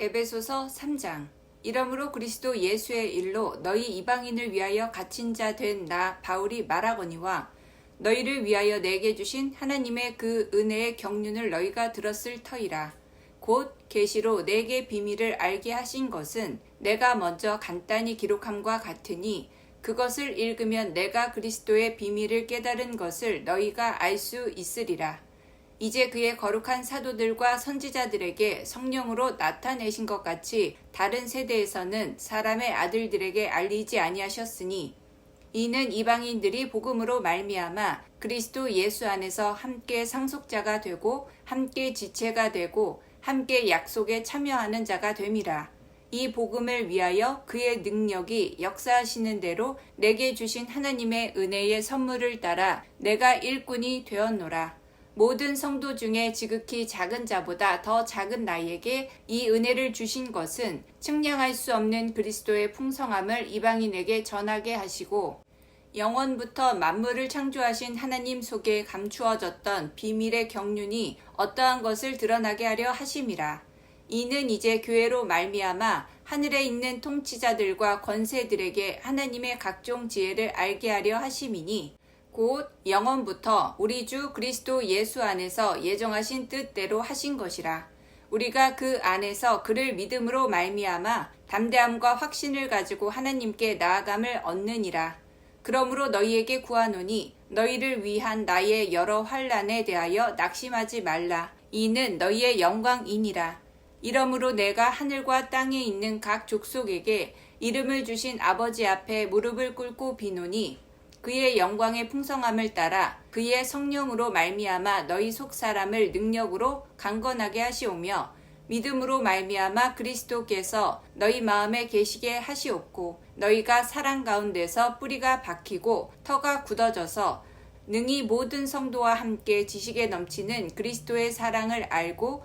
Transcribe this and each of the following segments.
에베소서 3장. 이러므로 그리스도 예수의 일로 너희 이방인을 위하여 갇힌 자 된 나 바울이 말하거니와 너희를 위하여 내게 주신 하나님의 그 은혜의 경륜을 너희가 들었을 터이라. 곧 계시로 내게 비밀을 알게 하신 것은 내가 먼저 간단히 기록함과 같으니 그것을 읽으면 내가 그리스도의 비밀을 깨달은 것을 너희가 알 수 있으리라 이제 그의 거룩한 사도들과 선지자들에게 성령으로 나타내신 것 같이 다른 세대에서는 사람의 아들들에게 알리지 아니하셨으니 이는 이방인들이 복음으로 말미암아 그리스도 예수 안에서 함께 상속자가 되고 함께 지체가 되고 함께 약속에 참여하는 자가 됨이라. 이 복음을 위하여 그의 능력이 역사하시는 대로 내게 주신 하나님의 은혜의 선물을 따라 내가 일꾼이 되었노라. 모든 성도 중에 지극히 작은 자보다 더 작은 나에게 이 은혜를 주신 것은 측량할 수 없는 그리스도의 풍성함을 이방인에게 전하게 하시고 영원부터 만물을 창조하신 하나님 속에 감추어졌던 비밀의 경륜이 어떠한 것을 드러나게 하려 하심이라. 이는 이제 교회로 말미암아 하늘에 있는 통치자들과 권세들에게 하나님의 각종 지혜를 알게 하려 하심이니 곧 영원부터 우리 주 그리스도 예수 안에서 예정하신 뜻대로 하신 것이라. 우리가 그 안에서 그를 믿음으로 말미암아 담대함과 확신을 가지고 하나님께 나아감을 얻느니라. 그러므로 너희에게 구하노니 너희를 위한 나의 여러 환란에 대하여 낙심하지 말라. 이는 너희의 영광이니라. 이러므로 내가 하늘과 땅에 있는 각 족속에게 이름을 주신 아버지 앞에 무릎을 꿇고 비노니 그의 영광의 풍성함을 따라 그의 성령으로 말미암아 너희 속 사람을 능력으로 강건하게 하시오며 믿음으로 말미암아 그리스도께서 너희 마음에 계시게 하시옵고 너희가 사랑 가운데서 뿌리가 박히고 터가 굳어져서 능히 모든 성도와 함께 지식에 넘치는 그리스도의 사랑을 알고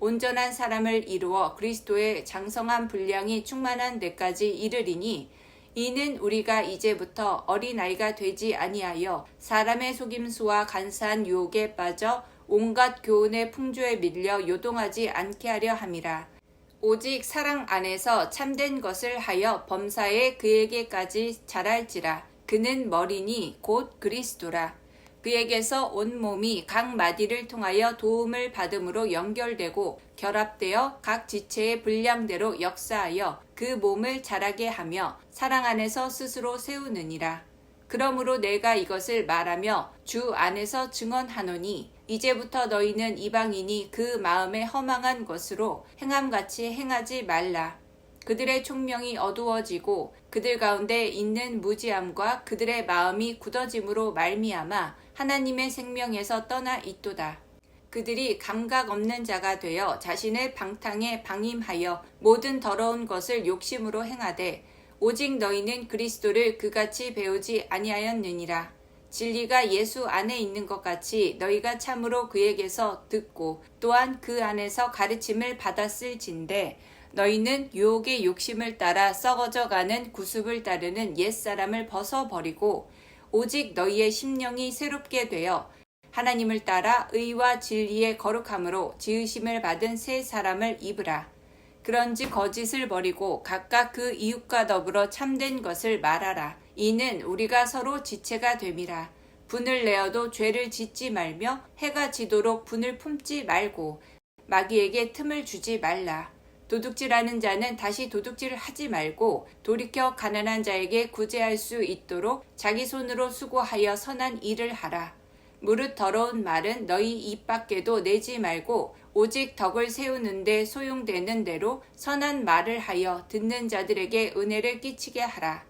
온전한 사람을 이루어 그리스도의 장성한 분량이 충만한 데까지 이르리니 이는 우리가 이제부터 어린아이가 되지 아니하여 사람의 속임수와 간사한 유혹에 빠져 온갖 교훈의 풍조에 밀려 요동하지 않게 하려 함이라. 오직 사랑 안에서 참된 것을 하여 범사에 그에게까지 자랄지라. 그는 머리니 곧 그리스도라. 그에게서 온 몸이 각 마디를 통하여 도움을 받음으로 연결되고 결합되어 각 지체의 분량대로 역사하여 그 몸을 자라게 하며 사랑 안에서 스스로 세우느니라. 그러므로 내가 이것을 말하며 주 안에서 증언하노니 이제부터 너희는 이방인이 그 마음에 허망한 것으로 행함같이 행하지 말라. 그들의 총명이 어두워지고 그들 가운데 있는 무지함과 그들의 마음이 굳어짐으로 말미암아 하나님의 생명에서 떠나 있도다. 그들이 감각 없는 자가 되어 자신의 방탕에 방임하여 모든 더러운 것을 욕심으로 행하되 오직 너희는 그리스도를 그같이 배우지 아니하였느니라. 진리가 예수 안에 있는 것 같이 너희가 참으로 그에게서 듣고 또한 그 안에서 가르침을 받았을진데 너희는 유혹의 욕심을 따라 썩어져 가는 구습을 따르는 옛사람을 벗어버리고 오직 너희의 심령이 새롭게 되어 하나님을 따라 의와 진리의 거룩함으로 지으심을 받은 새 사람을 입으라. 그런지 거짓을 버리고 각각 그 이웃과 더불어 참된 것을 말하라. 이는 우리가 서로 지체가 됨이라. 분을 내어도 죄를 짓지 말며 해가 지도록 분을 품지 말고 마귀에게 틈을 주지 말라. 도둑질하는 자는 다시 도둑질을 하지 말고 돌이켜 가난한 자에게 구제할 수 있도록 자기 손으로 수고하여 선한 일을 하라. 무릇 더러운 말은 너희 입 밖에도 내지 말고 오직 덕을 세우는데 소용되는 대로 선한 말을 하여 듣는 자들에게 은혜를 끼치게 하라.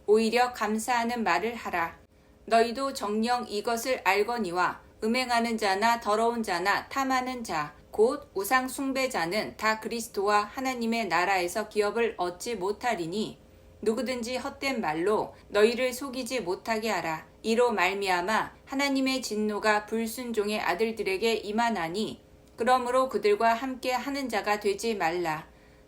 오히려 감사하는 말을 하라. 너희도 정령 이것을 알거니와 음행하는 자나 더러운 자나 탐하는 자, 곧 우상 숭배자는 다 그리스도와 하나님의 나라에서 기업을 얻지 못하리니 누구든지 헛된 말로 너희를 속이지 못하게 하라. 이로 말미암아 하나님의 진노가 불순종의 아들들에게 임하나니 그러므로 그들과 함께 하는 자가 되지 말라.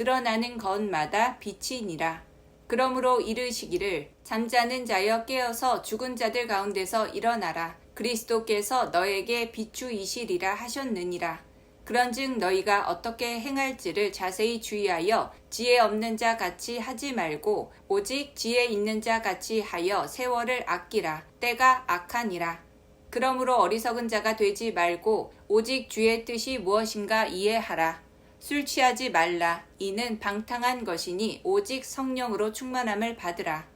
드러나는 것마다 빛이니라. 그러므로 이르시기를 잠자는 자여 깨어서 죽은 자들 가운데서 일어나라. 그리스도께서 너에게 비추이시리라 하셨느니라. 그런즉 너희가 어떻게 행할지를 자세히 주의하여 지혜 없는 자 같이 하지 말고 오직 지혜 있는 자 같이 하여 세월을 아끼라 때가 악하니라 그러므로 어리석은 자가 되지 말고 오직 주의 뜻이 무엇인가 이해하라 술 취하지 말라 이는 방탕한 것이니 오직 성령으로 충만함을 받으라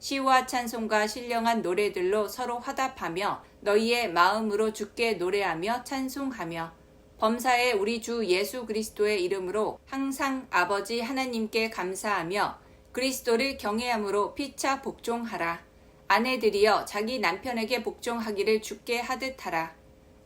시와 찬송과 신령한 노래들로 서로 화답하며 너희의 마음으로 주께 노래하며 찬송하며 범사에 우리 주 예수 그리스도의 이름으로 항상 아버지 하나님께 감사하며 그리스도를 경외함으로 피차 복종하라. 아내들이여 자기 남편에게 복종하기를 죽게 하듯 하라.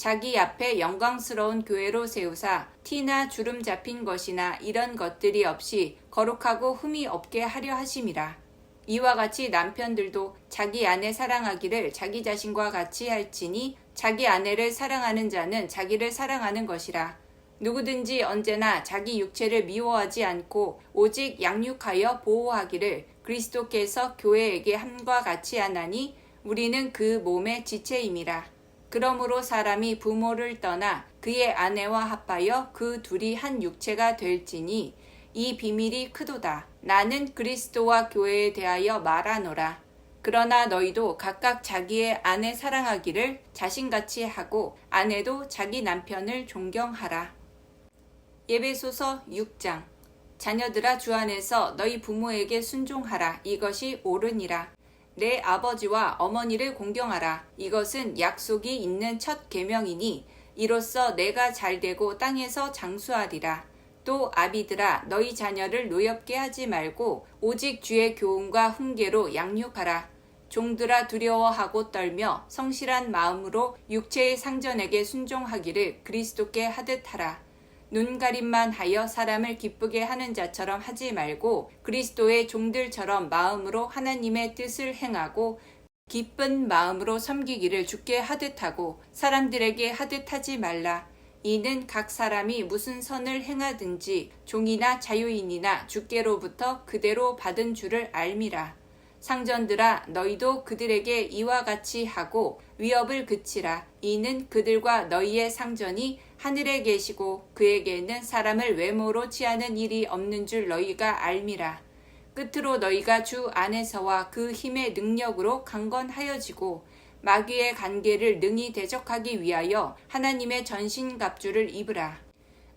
자기 앞에 영광스러운 교회로 세우사 티나 주름 잡힌 것이나 이런 것들이 없이 거룩하고 흠이 없게 하려 하심이라. 이와 같이 남편들도 자기 아내 사랑하기를 자기 자신과 같이 할지니 자기 아내를 사랑하는 자는 자기를 사랑하는 것이라. 누구든지 언제나 자기 육체를 미워하지 않고 오직 양육하여 보호하기를 그리스도께서 교회에게 함과 같이 하나니 우리는 그 몸의 지체임이라. 그러므로 사람이 부모를 떠나 그의 아내와 합하여 그 둘이 한 육체가 될지니 이 비밀이 크도다. 나는 그리스도와 교회에 대하여 말하노라. 그러나 너희도 각각 자기의 아내 사랑하기를 자신같이 하고 아내도 자기 남편을 존경하라. 예배소서 6장 자녀들아 주 안에서 너희 부모에게 순종하라. 이것이 옳으니라. 내 아버지와 어머니를 공경하라. 이것은 약속이 있는 첫 계명이니 이로써 내가 잘되고 땅에서 장수하리라. 또 아비들아 너희 자녀를 노엽게 하지 말고 오직 주의 교훈과 훈계로 양육하라. 종들아 두려워하고 떨며 성실한 마음으로 육체의 상전에게 순종하기를 그리스도께 하듯 하라. 눈가림만 하여 사람을 기쁘게 하는 자처럼 하지 말고 그리스도의 종들처럼 마음으로 하나님의 뜻을 행하고 기쁜 마음으로 섬기기를 죽게 하듯 하고 사람들에게 하듯 하지 말라. 이는 각 사람이 무슨 선을 행하든지 종이나 자유인이나 주께로부터 그대로 받은 줄을 알미라. 상전들아 너희도 그들에게 이와 같이 하고 위협을 그치라. 이는 그들과 너희의 상전이 하늘에 계시고 그에게는 사람을 외모로 취하는 일이 없는 줄 너희가 알미라. 끝으로 너희가 주 안에서와 그 힘의 능력으로 강건하여지고 마귀의 관계를 능히 대적하기 위하여 하나님의 전신 갑주를 입으라.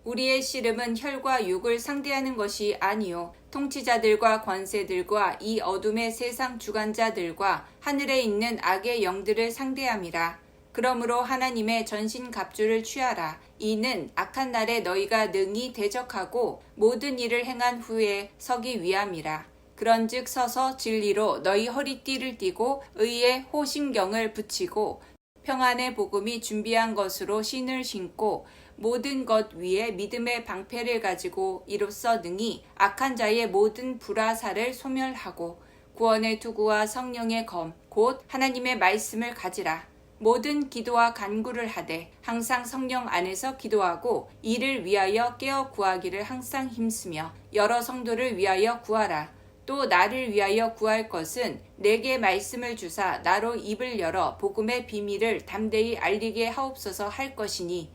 우리의 씨름은 혈과 육을 상대하는 것이 아니요 통치자들과 권세들과 이 어둠의 세상 주관자들과 하늘에 있는 악의 영들을 상대함이라. 그러므로 하나님의 전신 갑주를 취하라. 이는 악한 날에 너희가 능히 대적하고 모든 일을 행한 후에 서기 위함이라. 그런즉 서서 진리로 너희 허리띠를 띠고 의의 호신경을 붙이고 평안의 복음이 준비한 것으로 신을 신고 모든 것 위에 믿음의 방패를 가지고 이로써 능히 악한 자의 모든 불화사를 소멸하고 구원의 투구와 성령의 검, 곧 하나님의 말씀을 가지라. 모든 기도와 간구를 하되 항상 성령 안에서 기도하고 이를 위하여 깨어 구하기를 항상 힘쓰며 여러 성도를 위하여 구하라. 또 나를 위하여 구할 것은 내게 말씀을 주사 나로 입을 열어 복음의 비밀을 담대히 알리게 하옵소서 할 것이니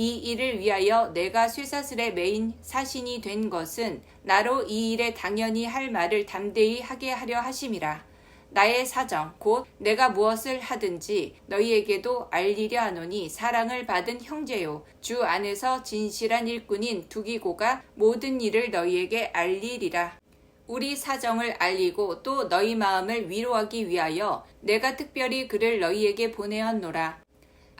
이 일을 위하여 내가 쇠사슬에 매인 사신이 된 것은 나로 이 일에 당연히 할 말을 담대히 하게 하려 하심이라. 나의 사정 곧 내가 무엇을 하든지 너희에게도 알리려 하노니 사랑을 받은 형제요 주 안에서 진실한 일꾼인 두기고가 모든 일을 너희에게 알리리라. 우리 사정을 알리고 또 너희 마음을 위로하기 위하여 내가 특별히 그를 너희에게 보내었노라.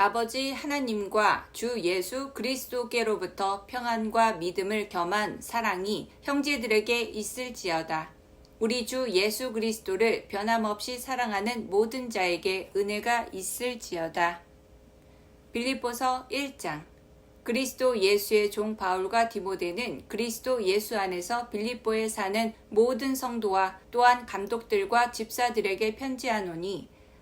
아버지 하나님과 주 예수 그리스도께로부터 평안과 믿음을 겸한 사랑이 형제들에게 있을지어다. 우리 주 예수 그리스도를 변함없이 사랑하는 모든 자에게 은혜가 있을지어다. 빌립보서 1장 그리스도 예수의 종 바울과 디모데는 그리스도 예수 안에서 빌립보에 사는 모든 성도와 또한 감독들과 집사들에게 편지하노니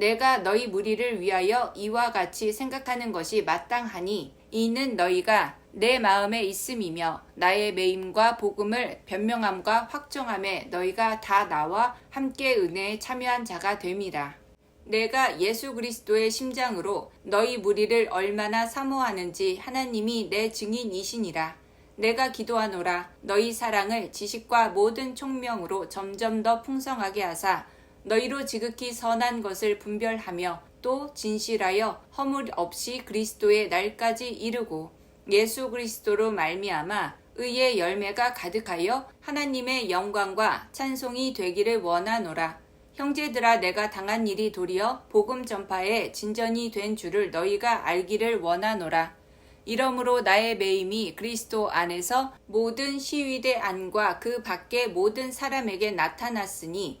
내가 너희 무리를 위하여 이와 같이 생각하는 것이 마땅하니 이는 너희가 내 마음에 있음이며 나의 매임과 복음을 변명함과 확정함에 너희가 다 나와 함께 은혜에 참여한 자가 됨이라. 내가 예수 그리스도의 심장으로 너희 무리를 얼마나 사모하는지 하나님이 내 증인이시니라. 내가 기도하노라 너희 사랑을 지식과 모든 총명으로 점점 더 풍성하게 하사 너희로 지극히 선한 것을 분별하며 또 진실하여 허물 없이 그리스도의 날까지 이르고 예수 그리스도로 말미암아 의의 열매가 가득하여 하나님의 영광과 찬송이 되기를 원하노라. 형제들아 내가 당한 일이 도리어 복음 전파에 진전이 된 줄을 너희가 알기를 원하노라. 이러므로 나의 매임이 그리스도 안에서 모든 시위대 안과 그 밖의 모든 사람에게 나타났으니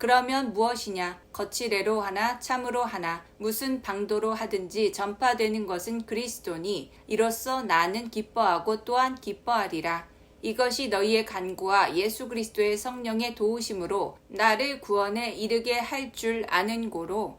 그러면 무엇이냐? 거칠애로 하나 참으로 하나 무슨 방도로 하든지 전파되는 것은 그리스도니 이로써 나는 기뻐하고 또한 기뻐하리라. 이것이 너희의 간구와 예수 그리스도의 성령의 도우심으로 나를 구원에 이르게 할 줄 아는 고로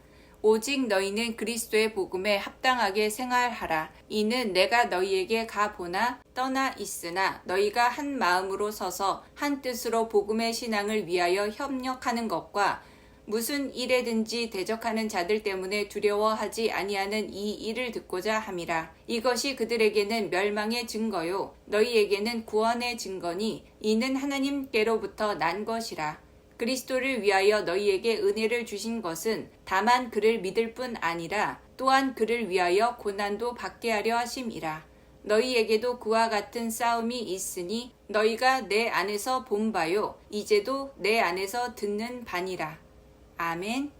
오직 너희는 그리스도의 복음에 합당하게 생활하라. 이는 내가 너희에게 가보나 떠나 있으나 너희가 한 마음으로 서서 한 뜻으로 복음의 신앙을 위하여 협력하는 것과 무슨 일에든지 대적하는 자들 때문에 두려워하지 아니하는 이 일을 듣고자 함이라. 이것이 그들에게는 멸망의 증거요. 너희에게는 구원의 증거니 이는 하나님께로부터 난 것이라. 그리스도를 위하여 너희에게 은혜를 주신 것은 다만 그를 믿을 뿐 아니라 또한 그를 위하여 고난도 받게 하려 하심이라. 너희에게도 그와 같은 싸움이 있으니 너희가 내 안에서 본 바요. 이제도 내 안에서 듣는 바니라. 아멘.